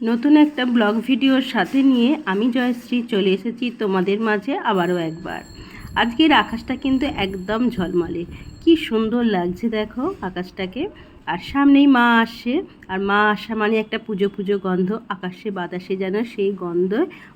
নতুন একটা ব্লগ ভিডিওর সাথে নিয়ে আমি জয়শ্রী চলে এসেছি তোমাদের মাঝে আবারও একবার। আজকের আকাশটা কিন্তু একদম ঝলমলে। কি সুন্দর লাগছে দেখো আকাশটাকে। আর সামনেই মা আসে আর মা আসা মানে একটা পুজো পুজো গন্ধ। আকাশে বাতাসে যেন সেই গন্ধ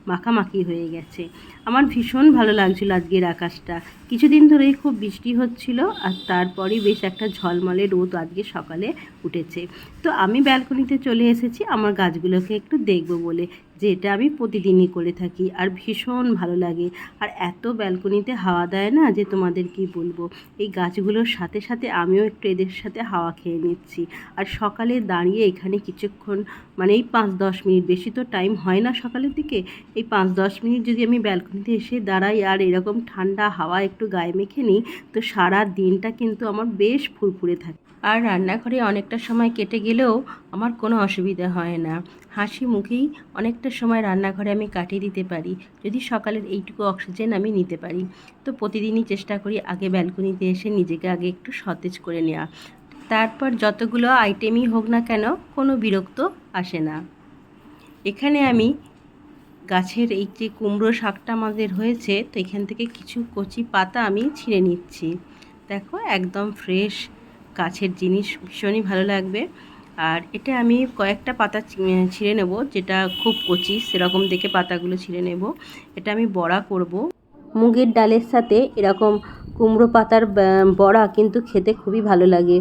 মাখামাখি হয়ে গেছে। আমার ভীষণ ভালো লাগছিল আজকের আকাশটা। কিছুদিন ধরেই খুব বৃষ্টি হচ্ছিল আর তারপরেই বেশ একটা ঝলমলে রোদ আজকে সকালে উঠেছে। তো আমি ব্যালকনিতে চলে এসেছি, আমার গাছগুলোকে একটু দেখব বলে যে এটা আমি প্রতিদিনই করে থাকি আর ভীষণ ভালো লাগে। আর এত ব্যালকনিতে হাওয়া দেয় না যে তোমাদের কি বলব? এই গাছগুলোর সাথে সাথে আমিও একটু এদের সাথে হাওয়া খেয়ে নিচ্ছি। আর সকালে দাঁড়িয়ে এখানে কিছুক্ষণ মানে এই পাঁচ দশ মিনিট, বেশি তো টাইম হয় না সকালের দিকে, এই পাঁচ দশ মিনিট যদি আমি ব্যালকনিতে এসে দাঁড়াই, আর এরকম ঠান্ডা হাওয়া একটু গায়ে মেখে নিই, তো সারা দিনটা কিন্তু আমার বেশ ফুরফুরে থাকে। আর রান্নাঘরে অনেকটা সময় কেটে গেলেও আমার কোনো অসুবিধা হয় না। হাসি মুখেই অনেকটা সময় রান্নাঘরে আমি কাটিয়ে দিতে পারি, যদি সকালের এইটুকু অক্সিজেন আমি নিতে পারি। তো প্রতিদিনই চেষ্টা করি আগে ব্যালকনিতে এসে নিজেকে আগে একটু সতেজ করে নেওয়া। তারপর যতগুলো আইটেমই হোক না কেন, কোনো বিরক্ত আসে না। এখানে আমি গাছের এই যে কুমড়ো শাকটা আমাদের হয়েছে, তো এখান থেকে কিছু কচি পাতা আমি ছিঁড়ে নিচ্ছি। দেখো, একদম ফ্রেশ গাছের জিনিস, ভীষণই ভালো লাগবে। আর এটা আমি কয়েকটা পাতা ছিঁড়ে নেব, যেটা খুব কচি, সেরকম দেখে পাতাগুলো ছিঁড়ে নেব। এটা আমি বড়া করব। মুগের ডালের সাথে এরকম কুমড়ো পাতার বড়া কিন্তু খেতে খুবই ভালো লাগে।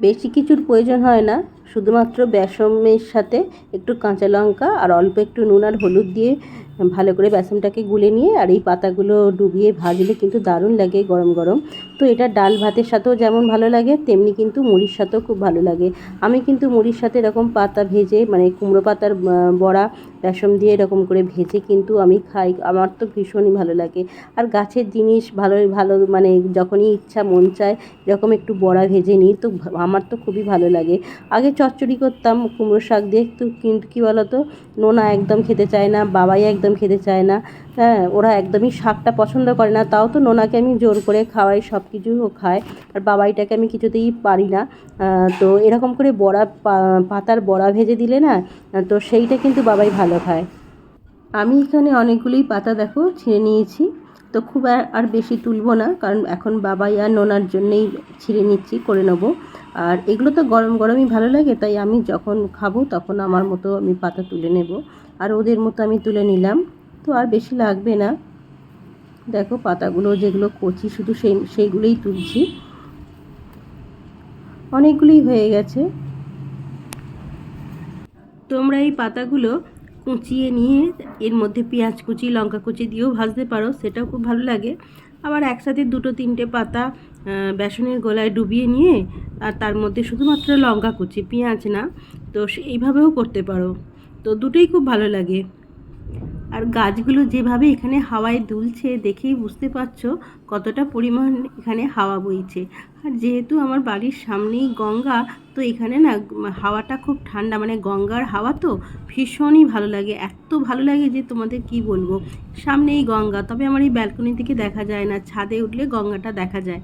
বেশি কিছুর প্রয়োজন হয় না। শুধুমাত্র বেসমের সাথে একটু কাঁচা লঙ্কা আর অল্প একটু নুন আর হলুদ দিয়ে ভালো করে বেসনটাকে গুলে নিয়ে আর এই পাতাগুলো ডুবিয়ে ভাজলে কিন্তু দারুণ লাগে গরম গরম। তো এটা ডাল ভাতের সাথেও যেমন ভালো লাগে, তেমনি কিন্তু মুড়ির সাথেও খুব ভালো লাগে। আমি কিন্তু মুড়ির সাথে এরকম পাতা ভেজে মানে কুমড়ো পাতার বড়া, বেসন দিয়ে এরকম করে ভেজে কিন্তু আমি খাই। আমার তো ভীষণই ভালো লাগে। আর গাছের জিনিস ভালো ভালো মানে যখনই ইচ্ছা মন চায়, এরকম একটু বড়া ভেজে নিই, তো আমার তো খুবই ভালো লাগে। আগে চচ্চড়ি করতাম কুমড়ো শাক দিয়ে তো কিন্তু কী বলতো, নোনা একদম খেতে চায় না, বাবাই একদম খেতে চায় না। হ্যাঁ ওরা একদমই শাকটা পছন্দ করে না, তাও তো নোনাকে আমি জোর করে খাওয়াই সব কিছু খায়। আর বাবাইটাকে আমি কিছুতেই পারি না। তো এরকম করে বড়া পাতার বড়া ভেজে দিলে না, তো সেইটা কিন্তু বাবাই ভালো খায়। আমি এখানে অনেকগুলোই পাতা দেখো, ছিঁড়ে নিয়েছি। তো খুব আর- বেশি তুলবো না, কারণ এখন বাবাই আর নোনার জন্যেই ছিঁড়ে নিচ্ছি, করে নেব। আর এগুলো তো গরম গরমই ভালো লাগে, তাই আমি যখন খাব তখন আমার মতো আমি পাতা তুলে নেব। আর ওদের মতো আমি তুলে নিলাম, তো আর বেশি লাগবে না। দেখো পাতাগুলো যেগুলো কচি, শুধু সেই, সেইগুলোই তুলছি। অনেকগুলোই হয়ে গেছে। তোমরা এই পাতাগুলো কুচিয়ে নিয়ে এর মধ্যে পেঁয়াজ কুচি, লঙ্কা কুচি দিয়েও ভাজতে পারো, সেটাও খুব ভালো লাগে। আবার একসাথে দুটো তিনটে পাতা বেসনের গোলায় ডুবিয়ে নিয়ে, আর তার মধ্যে শুধুমাত্র লঙ্কা কুচি, পেঁয়াজ না, তো এইভাবেও করতে পারো। তো দুটোই খুব ভালো লাগে। আর গাছগুলো যেভাবে এখানে হাওয়ায় দুলছে দেখেই বুঝতে পারছ কতটা পরিমাণ এখানে হাওয়া বইছে। আর যেহেতু আমার বাড়ির সামনেই গঙ্গা, তো এখানে না হাওয়াটা খুব ঠান্ডা মানে গঙ্গার হাওয়া তো ভীষণই ভালো লাগে, এত ভালো লাগে যে তোমাদের কি বলব। সামনেই গঙ্গা, তবে আমার এই ব্যালকনি থেকে দেখা যায় না, ছাদে উঠলে গঙ্গাটা দেখা যায়।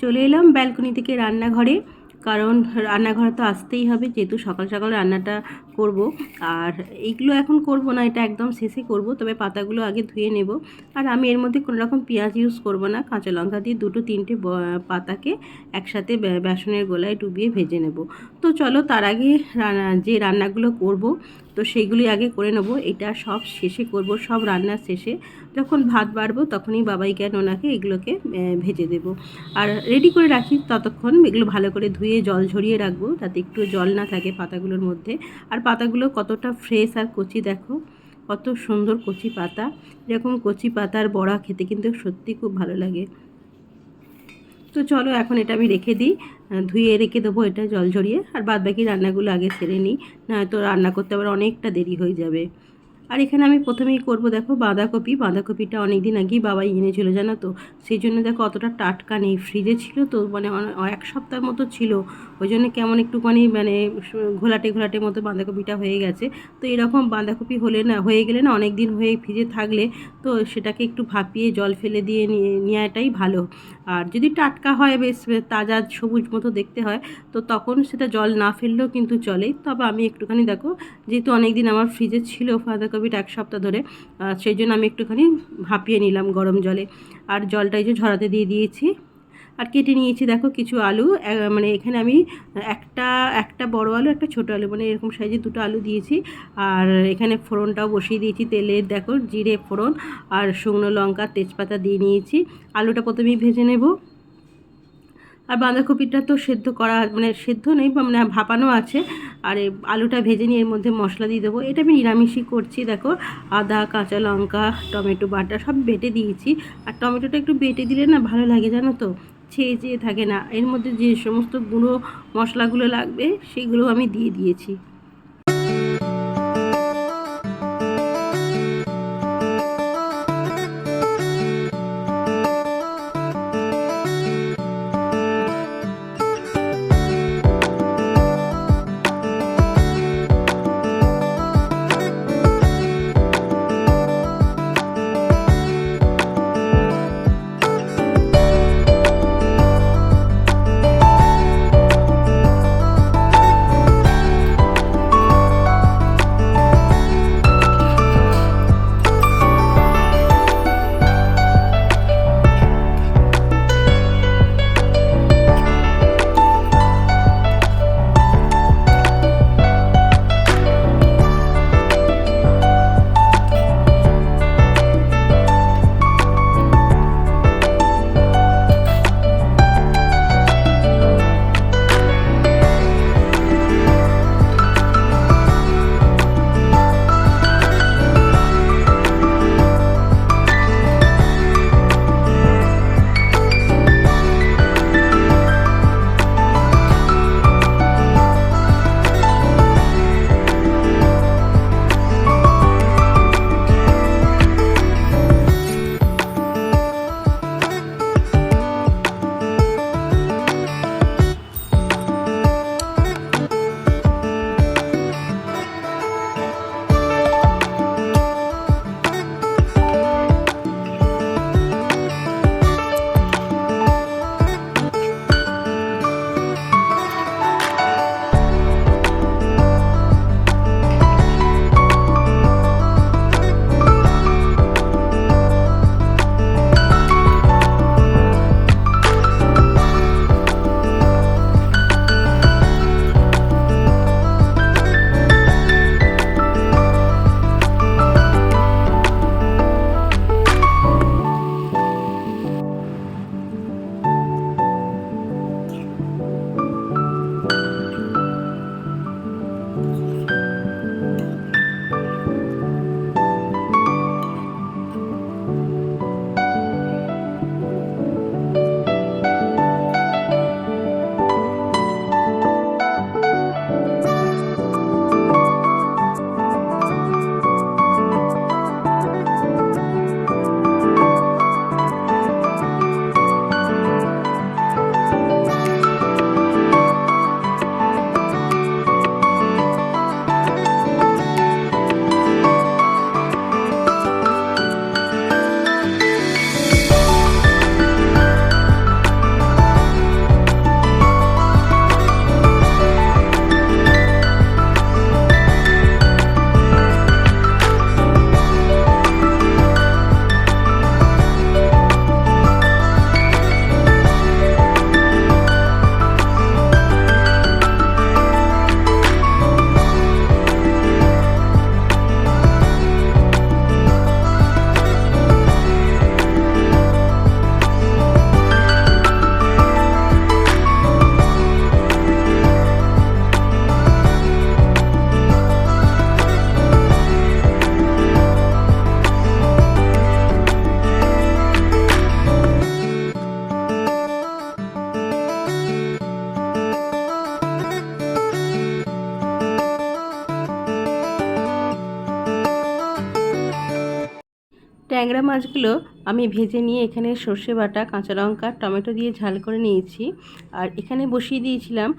চলে এলাম ব্যালকনি থেকে রান্নাঘরে। কারণ রান্নাঘরে তো আসতেই হবে, যেহেতু সকাল সকাল রান্নাটা করব। আর এইগুলো এখন করব না, এটা একদম শেষে করব, তবে পাতাগুলো আগে ধুয়ে নেব। আর আমি এর মধ্যে কোনো রকম পেঁয়াজ ইউজ করব না, কাঁচা লঙ্কা দিয়ে দুটো তিনটে পাতাকে একসাথে বেসনের গোলায় ডুবিয়ে ভেজে নেব। তো চলো তার আগে যে রান্নাগুলো করব তো সেইগুলি আগে করে নেব, এটা সব শেষে করব, সব রান্নার শেষে। যখন ভাত বাড়বো তখনই বাবাইকে আর ওনাকে এগুলোকে ভেজে দেব। আর রেডি করে রাখি ততক্ষণ, এগুলো ভালো করে ধুয়ে জল ঝরিয়ে রাখব যাতে একটু জল না থাকে পাতাগুলোর মধ্যে। আর পাতাগুলো কতটা ফ্রেশ আর কচি দেখো, কত সুন্দর কচি পাতা। এরকম কচি পাতার বড়া খেতে কিন্তু সত্যি খুব ভালো লাগে। তো চলো এখন এটা আমি রেখে দিই। ধুয়ে রেখে দেবো এটা জল ঝরিয়ে। আর বাদ বাকি রান্নাগুলো আগে সেরে নিই। না তো রান্না করতে আবার অনেকটা দেরি হয়ে যাবে। আর এখানে আমি প্রথমেই করব, দেখো, বাঁধাকপি। বাঁধাকপিটা অনেক দিন আগেই বাবাই এনেছিল জানো তো? সেই জন্য দেখো অতটা টাটকা নেই। ফ্রিজে ছিল তো মানে এক সপ্তাহ মতো ছিল। ওই জন্য কেমন একটুখানি মানে ঘোলাটে ঘোলাটে মতো বাঁধাকপিটা হয়ে গেছে। তো এরকম বাঁধাকপি হলে না, হয়ে গেলে না অনেক দিন হয়ে ফ্রিজে থাকলে তো সেটাকে একটু ভাপিয়ে জল ফেলে দিয়ে নেওয়াটাই ভালো। আর যদি টাটকা হয় বেশ তাজা সবুজ মতো দেখতে হয়, তো তখন সেটা জল না ফেললেও কিন্তু চলে। তবে আমি একটুখানি দেখো, যেহেতু অনেক দিন আমার ফ্রিজে ছিল বাঁধাকপিটা এক সপ্তাহ ধরে সেই জন্য আমি একটুখানি ভাপিয়ে নিলাম গরম জলে। আর জলটা এই যে ঝরাতে দিয়ে দিয়েছি আর কেটে নিয়েছি, দেখো কিছু আলু। মানে এখানে আমি একটা একটা বড় আলু, একটা ছোটো আলু মানে এরকম সাইজে দুটো আলু দিয়েছি। আর এখানে ফোড়নটাও বসিয়ে দিয়েছি তেলের, দেখো জিরে ফোড়ন আর শুকনো লঙ্কা, তেজপাতা দিয়ে নিয়েছি। আলুটা প্রথমেই ভেজে নেব। আর বাঁধাকপিটা তো সেদ্ধ করা মানে সেদ্ধ নেই মানে ভাপানো আছে। আর আলুটা ভেজে নিয়ে এর মধ্যে মশলা দিয়ে দেবো। এটা আমি নিরামিষই করছি, দেখো। আদা, কাঁচা লঙ্কা, টমেটো বাটা সব বেটে দিয়েছি। আর টমেটোটা একটু বেটে দিলে না ভালো লাগে, জানো তো? ছেয়ে চেয়ে থাকে না। এর মধ্যে যে সমস্ত গুঁড়ো মশলাগুলো লাগবে, সেগুলো আমি দিয়ে দিয়েছি। ট্যাংরা মাছগুলো আমি ভেজে নিয়ে এখানে সর্ষে বাটা, কাঁচা লঙ্কা, টমেটো দিয়ে ঝাল করে নিয়েছি। আর এখানে বসিয়ে দিয়েছিলাম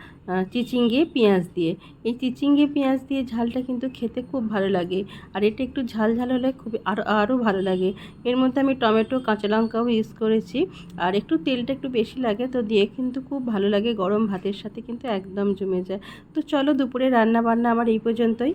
চিচিঙ্গে পেঁয়াজ দিয়ে। এই চিচিঙ্গে পেঁয়াজ দিয়ে ঝালটা কিন্তু খেতে খুব ভালো লাগে। আর এটা একটু ঝাল ঝাল হলে খুব আরও আরও ভালো লাগে। এর মধ্যে আমি টমেটো, কাঁচা লঙ্কাও ইউজ করেছি। আর একটু তেলটা একটু বেশি লাগে তো দিয়ে কিন্তু খুব ভালো লাগে। গরম ভাতের সাথে কিন্তু একদম জমে যায়। তো চলো দুপুরে রান্না বান্না আমার এই পর্যন্তই।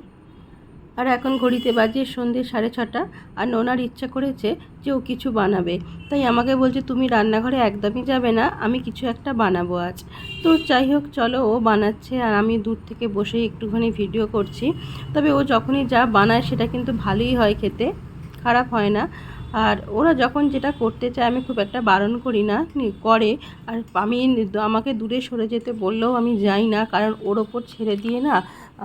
আর এখন ঘড়িতে বাজে সন্ধে সাড়ে ছটা আর নোনার ইচ্ছা করেছে যে ও কিছু বানাবে। তাই আমাকে বলছে, তুমি রান্নাঘরে একদমই যাবে না, আমি কিছু একটা বানাবো আজ। তো যাই হোক, চলো ও বানাচ্ছে আর আমি দূর থেকে বসে একটুখানি ভিডিও করছি। তবে ও যখনই যা বানায় সেটা কিন্তু ভালোই হয় খেতে, খারাপ হয় না। আর ওরা যখন যেটা করতে চায়, আমি খুব একটা বারণ করি না করে। আর আমি আমাকে দূরে সরে যেতে বললেও আমি যাই না, কারণ ওর ওপর ছেড়ে দিয়ে না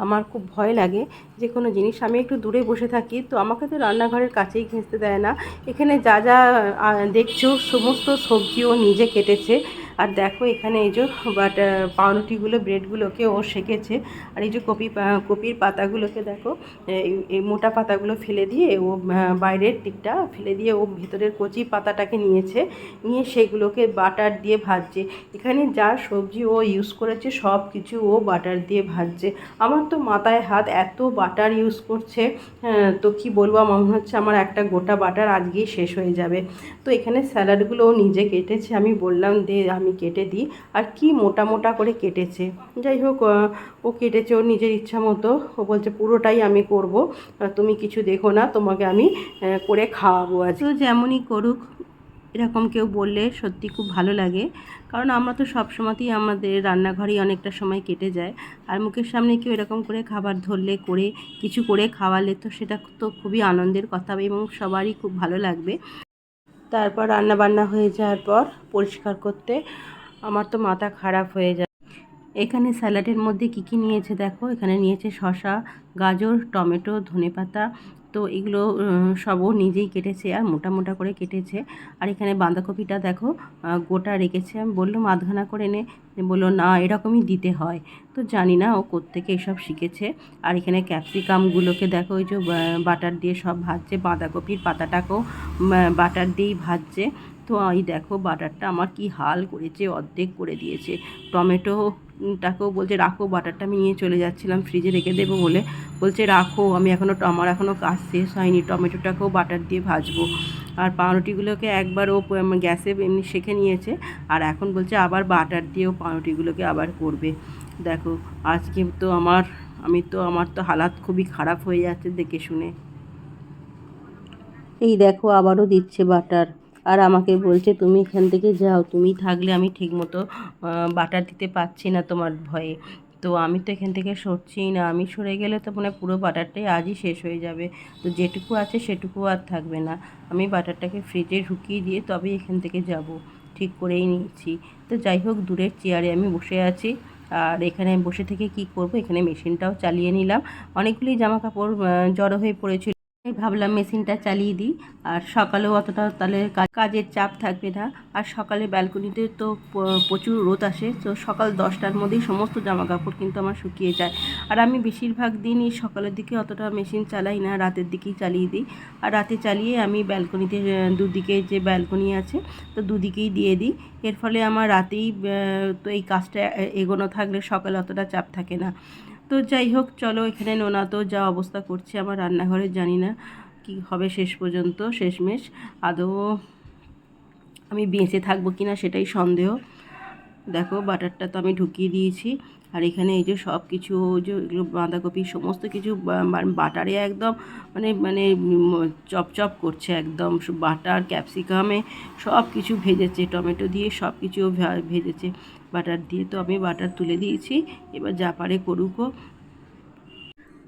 আমার খুব ভয় লাগে যে কোনো জিনিস। আমি একটু দূরে বসে থাকি, তো আমাকে তো রান্নাঘরের কাছেই ঘেঁচতে দেয় না। এখানে যা যা দেখছ, সমস্ত সবজিও নিজে কেটেছে। আর দেখো এখানে এই যে বাট পাউরুটিগুলো, ব্রেডগুলোকে ও সেকেছে। আর এই যে কপি কপির পাতাগুলোকে দেখো এই মোটা পাতাগুলো ফেলে দিয়ে ও বাইরের দিকটা ফেলে দিয়ে ও ভেতরের কচি পাতাটাকে নিয়েছে। নিয়ে সেগুলোকে বাটার দিয়ে ভাজছে। এখানে যা সবজি ও ইউজ করেছে সব কিছু ও বাটার দিয়ে ভাজছে। আমার তো মাথায় হাত এত বাটার ইউজ করছে তো কি বলব, আমার মনে হচ্ছে আমার একটা গোটা বাটার আজকেই শেষ হয়ে যাবে। তো এখানে স্যালাডগুলো ও নিজে কেটেছে। আমি বললাম, দে, আমি কেটে দিই। আর কি মোটা মোটা করে কেটেছে। যাই হোক ও কেটেছে ওর নিজের ইচ্ছা মতো। ও বলছে, পুরোটাই আমি করব। তুমি কিছু দেখো না, তোমাকে আমি করে খাওয়াবো আজ যেমনই করুক, এরকম কেউ বললে সত্যি খুব ভালো লাগে। কারণ আমরা তো সব সময়তেই আমাদের রান্নাঘরেই অনেকটা সময় কেটে যায়। আর মুখের সামনে কেউ এরকম করে খাবার ধরলে, করে, কিছু করে খাওয়ালে, তো সেটা তো খুবই আনন্দের কথা এবং সবারই খুব ভালো লাগবে। তারপর রান্না বান্না হয়ে যাওয়ার পর পরিষ্কার করতে আমার তো মাথা খারাপ হয়ে যায়। এখানে স্যালাডের মধ্যে কি কি নিয়েছে দেখো? এখানে নিয়েছে শসা, গাজর, টমেটো, ধনেপাতা তো এগুলো সবও নিজেই কেটেছে আর মোটা মোটা করে কেটেছে। আর এখানে বাঁধাকপিটা দেখো গোটা রেখেছে। আমি বললাম, আধখানা করে এনে বলল, না, এরকমই দিতে হয়। তো জানি না ও কোত্থেকে এসব শিখেছে। আর এখানে ক্যাপসিকামগুলোকে দেখো, ওই যে বাটার দিয়ে সব ভাজছে। বাঁধাকপির পাতাটাকেও বাটার দিয়েই ভাজছে। তো এই দেখো বাটারটা আমার কি হাল করেছে, অর্ধেক করে দিয়েছে। টমেটোটাকেও বলছে, রাখো, বাটারটা আমি নিয়ে চলে যাচ্ছিলাম, ফ্রিজে রেখে দেবো বলে। বলছে, রাখো, আমি এখনও আমার এখনও কাজ শেষ হয়নি, টমেটোটাকেও বাটার দিয়ে ভাজবো। আর পাউরুটিগুলোকে একবার ও গ্যাসে এমনি শেখে নিয়েছে, আর এখন বলছে আবার বাটার দিয়েও পাউরুটিগুলোকে আবার করবে। দেখো, আজকে তো আমার, আমি তো, আমার তো হালাত খুবই খারাপ হয়ে যাচ্ছে দেখে শুনে। এই দেখো, আবারও দিচ্ছে বাটার। আর আমাকে বলছে, তুমি এখান থেকে যাও, তুমি থাকলে আমি ঠিকমতো বাটার দিতে পারছি না তোমার ভয়ে। তো আমি তো এখান থেকে সরছিই না, আমি সরে গেলে তো মানে পুরো বাটারটাই আজই শেষ হয়ে যাবে। তো যেটুকু আছে সেটুকু আর থাকবে না। আমি বাটারটাকে ফ্রিজে ঢুকিয়ে দিয়ে তবেই এখান থেকে যাব। ঠিক করেই নিয়েছি। তো যাই হোক, দূরের চেয়ারে আমি বসে আছি। আর এখানে বসে থেকে কি করব? এখানে মেশিনটাও চালিয়ে নিলাম। অনেকগুলি জামা কাপড় জড়ো হয়ে পড়েছিল। তাই ভাবলাম মেশিনটা চালিয়ে দিই। আর সকালেও অতটা তাহলে কাজের চাপ থাকবে না। আর সকালে ব্যালকনিতে তো প্রচুর রোদ আসে, তো সকাল দশটার মধ্যেই সমস্ত জামা কাপড় কিন্তু আমার শুকিয়ে যায়। আর আমি বেশিরভাগ দিনই সকালের দিকে অতটা মেশিন চালাই না, রাতের দিকেই চালিয়ে দিই। আর রাতে চালিয়ে আমি ব্যালকনিতে দুদিকে যে ব্যালকনি আছে, তো দুদিকেই দিয়ে দিই। এর ফলে আমার রাতেই তো এই কাজটা এগোনো থাকলে সকালে অতটা চাপ থাকে না। তো যাই হোক, চলো এখানে নোনা তো যা অবস্থা করছে, আমার রান্নাঘরে জানি না কি হবে শেষ পর্যন্ত, শেষমেশ। আদৌ আমি বেঁচে থাকব কি না সেটাই সন্দেহ। দেখো, বাটারটা তো আমি ঢুকিয়ে দিয়েছি। আর এখানে এই যে সব কিছু যে এগুলো বাঁধাকপি, সমস্ত কিছু বা- বাটারে একদম মানে মানে চপচপ করছে একদম। বাটার, ক্যাপসিকামে সব কিছু ভেজেছে, টমেটো দিয়ে সব কিছু ভেজেছে। বাটার দিয়ে। তো আমি বাটার তুলে দিয়েছি, এবার যা পারে করুকও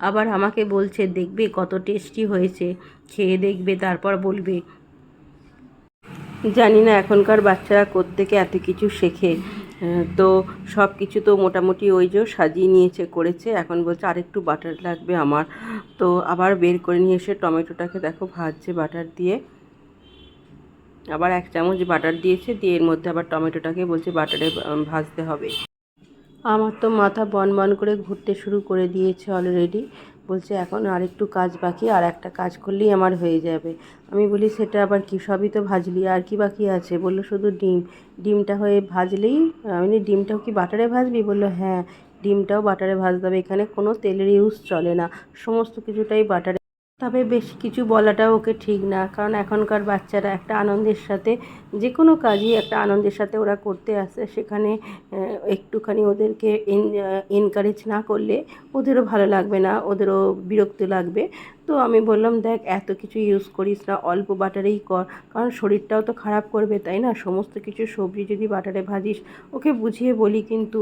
আবার আমাকে বলছে, দেখবে কত টেস্টি হয়েছে, খেয়ে দেখবে, তারপর বলবে। জানি না এখনকার বাচ্চারা কোত্থেকে এত কিছু শেখে। তো সব কিছু তো মোটামুটি ওই যে সাজিয়ে নিয়েছে, করেছে। এখন বলছে, আরেকটু বাটার লাগবে আমার। তো আবার বের করে নিয়ে এসে টমেটোটাকে দেখো, ভাজছে বাটার দিয়ে। আবার এক চামচ বাটার দিয়েছে, দিয়ে এর মধ্যে আবার টমেটোটাকে বলছে বাটারে ভাজতে হবে। আমার তো মাথা বন বন করে ঘুরতে শুরু করে দিয়েছে অলরেডি বলছে, এখন আর একটু কাজ বাকি, আর একটা কাজ করলেই আমার হয়ে যাবে। আমি বলি, সেটা আবার কি? সবই তো ভাজলি, আর কি বাকি আছে? বলল, শুধু ডিম। ডিমটা হয়ে ভাজলেই, আমি ডিমটাও কি বাটারে ভাজবি? বলল হ্যাঁ ডিমটাও বাটারে ভাজতে হবে, এখানে কোনো তেলের ইউজ চলে না। সমস্ত কিছুটাই বাটারে তবে বেশি কিছু বলাটাও ওকে ঠিক না। কারণ এখনকার বাচ্চারা একটা আনন্দের সাথে, যে কোনো কাজই একটা আনন্দের সাথে ওরা করতে আসে। সেখানে একটুখানি ওদেরকে এনকারেজ না করলে ওদেরও ভালো লাগবে না, ওদেরও বিরক্ত লাগবে। তো আমি বললাম, দেখ, এত কিছু ইউজ করিস না, অল্প বাটারেই কর। কারণ শরীরটাও তো খারাপ করবে, তাই না? সমস্ত কিছু সবজি যদি বাটারে ভাজিস, ওকে বুঝিয়ে বলি কিন্তু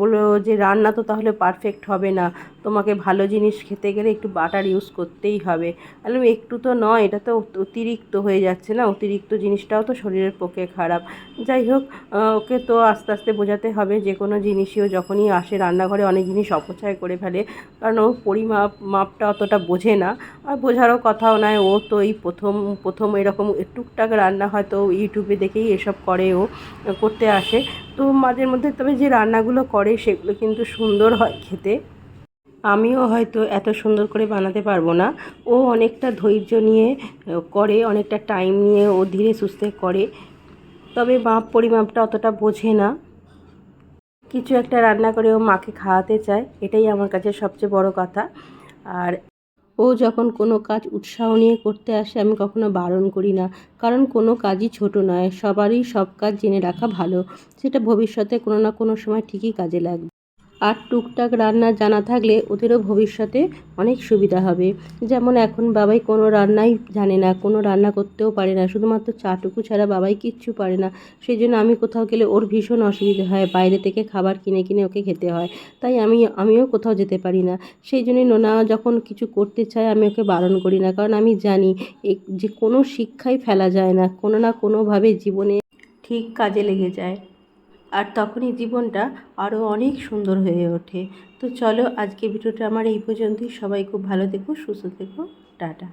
বলল যে, রান্না তো তাহলে পারফেক্ট হবে না। তোমাকে ভালো জিনিস খেতে গেলে একটু বাটার ইউজ করতেই হবে। বললাম, একটু তো নয়, এটা তো অতিরিক্ত হয়ে যাচ্ছে না? অতিরিক্ত জিনিসটাও তো শরীরের পক্ষে খারাপ। যাই হোক ওকে তো আস্তে আস্তে বোঝাতে হবে, যে কোনো জিনিসই ও যখনই আসে রান্নাঘরে অনেক জিনিস অপচয় করে ফেলে। কারণ ও পরিমাপ মাপটা অতটা বোঝে না। আর বোঝারও কথাও নয় ও তো এই প্রথম প্রথম এরকম টুকটাক রান্না হয়তো ইউটিউবে দেখেই এসব করে ও করতে আসে। তো মাঝে মধ্যে তবে যে রান্নাগুলো করে সেগুলো কিন্তু সুন্দর হয় খেতে। আমিও হয়তো এত সুন্দর করে বানাতে পারব না। ও অনেকটা ধৈর্য নিয়ে করে, অনেকটা টাইম নিয়ে ও ধীরে সুস্থে করে। তবে মাপ পরিমাপটা অতটা বোঝে না। কিছু একটা রান্না করে ও মাকে খাওয়াতে চায়, এটাই আমার কাছে সবচেয়ে বড় কথা। আর ও যখন কোনো কাজ উৎসাহ নিয়ে করতে আসে, আমি কখনো বারণ করি না। কারণ কোনো কাজই ছোট নয়, সবারই সব কাজ জেনে রাখা ভালো। সেটা ভবিষ্যতে কোনো না কোনো সময় ঠিকই কাজে লাগবে। আর টুকটাক রান্না জানা থাকলে ওদেরও ভবিষ্যতে অনেক সুবিধা হবে। যেমন এখন বাবাই কোনো রান্নাই জানে না, কোনো রান্না করতেও পারে না, শুধুমাত্র চাটুকু ছাড়া বাবাই কিচ্ছু পারে না। সেই জন্য আমি কোথাও গেলে ওর ভীষণ অসুবিধা হয়, বাইরে থেকে খাবার কিনে কিনে ওকে খেতে হয়। তাই আমি, আমিও কোথাও যেতে পারি না। সেই জন্যই নোনা যখন কিছু করতে চায় আমি ওকে বারণ করি না, কারণ আমি জানি যে কোনো শিক্ষাই ফেলা যায় না, কোনো না কোনোভাবে জীবনে ঠিক কাজে লেগে যায়। আর তখনই জীবনটা আরও অনেক সুন্দর হয়ে ওঠে। তো চলো আজকে ভিডিওটা আমার এই পর্যন্তই। সবাই খুব ভালো থেকো, সুস্থ থেকো। টাটা।